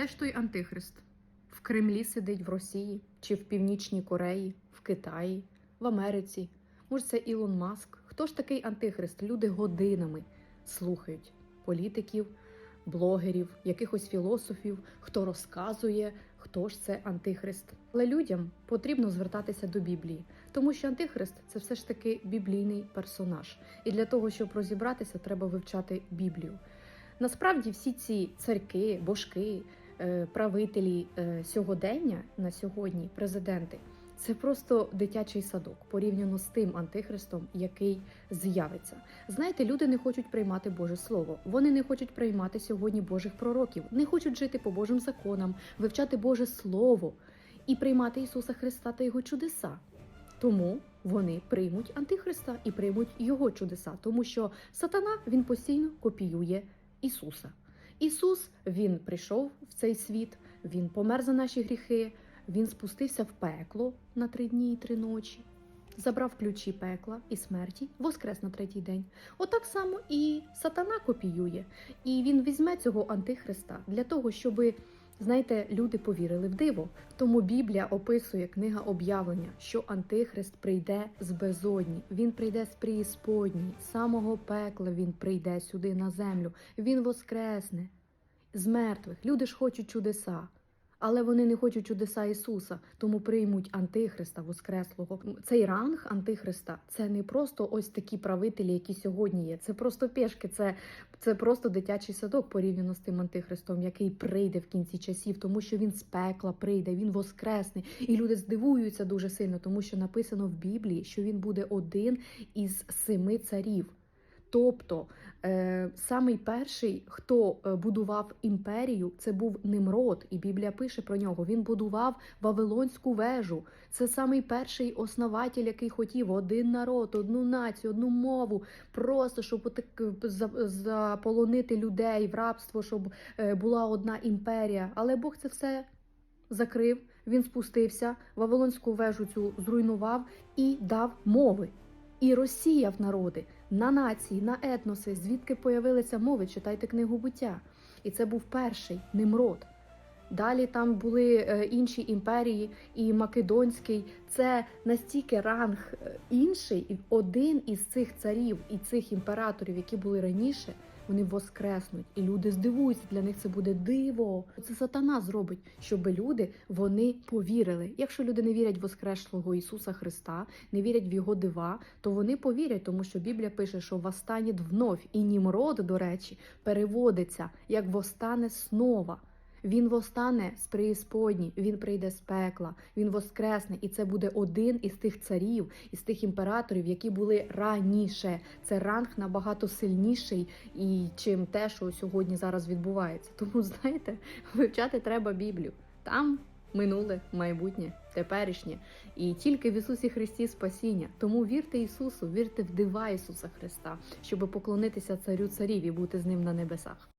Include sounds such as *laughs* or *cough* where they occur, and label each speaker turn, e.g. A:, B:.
A: Де ж той антихрист? В Кремлі сидить в Росії, чи в Північній Кореї, в Китаї, в Америці. Може, це Ілон Маск? Хто ж такий антихрист? Люди годинами слухають політиків, блогерів, якихось філософів, хто розказує, хто ж це антихрист. Але людям потрібно звертатися до Біблії, тому що антихрист це все ж таки біблійний персонаж. І для того, щоб розібратися, треба вивчати Біблію. Насправді всі ці царьки, божки, правителі е, сьогодення на сьогодні, президенти, це просто дитячий садок порівняно з тим антихристом, який з'явиться. Знаєте, люди не хочуть приймати Боже Слово. Вони не хочуть приймати сьогодні Божих пророків, не хочуть жити по Божим законам, вивчати Боже Слово і приймати Ісуса Христа та Його чудеса. Тому вони приймуть антихриста і приймуть його чудеса, тому що сатана він постійно копіює Ісуса. Ісус він прийшов в цей світ, він помер за наші гріхи, він спустився в пекло на три дні і три ночі, забрав ключі пекла і смерті, воскрес на третій день. Отак само і сатана копіює. І він візьме цього антихриста для того, щоби. Знаєте, люди повірили в диво. Тому Біблія описує книга об'явлення, що Антихрист прийде з безодні, він прийде з преісподні, з самого пекла він прийде сюди на землю, він воскресне з мертвих. Люди ж хочуть чудеса. Але вони не хочуть чудеса Ісуса, тому приймуть Антихриста Воскреслого. Цей ранг Антихриста це не просто ось такі правителі, які сьогодні є. Це просто пешки, це, це просто дитячий садок порівняно з тим Антихристом, який прийде в кінці часів, тому що він з пекла прийде, він воскресне. І люди здивуються дуже сильно, тому що написано в Біблії, що він буде один із семи царів. Тобто е, самий перший, хто е, будував імперію, це був Nimrod, і Біблія пише про нього. Він будував Вавилонську вежу. Це самий перший основатель, який хотів один народ, одну націю, одну мову, просто щоб отак заполонити людей в рабство, щоб е, була одна імперія. Але Бог це все закрив. Він спустився, Вавилонську вежу цю зруйнував і дав мови. І розсіяв народи на нації, на етноси, звідки появилися мови, читайте книгу буття. І це був перший Немрод. Далі там були е, інші імперії, і Македонський. Це настільки ранг е, інший, і один із цих царів і цих імператорів, які були раніше, вони воскреснуть, і люди здивуються. Для них це буде диво. Це сатана зробить, щоб люди вони повірили. Якщо люди не вірять в воскреслого Ісуса Христа, не вірять в його дива, то вони повірять, тому що Біблія пише, що восстане вновь. І Німрод, до речі, переводиться як восстане снова. Він восстане з преісподні, він прийде з пекла, він воскресне, і це буде один із тих царів, із тих імператорів, які були раніше. Це ранг набагато сильніший, і чим те, що сьогодні зараз відбувається. Тому *laughs* знаєте, вивчати треба Біблію. Там минуле, майбутнє, теперішнє, і тільки в Ісусі Христі спасіння. Тому вірте Ісусу, вірте в дива Ісуса Христа, щоб поклонитися царю царів і бути з ним на небесах.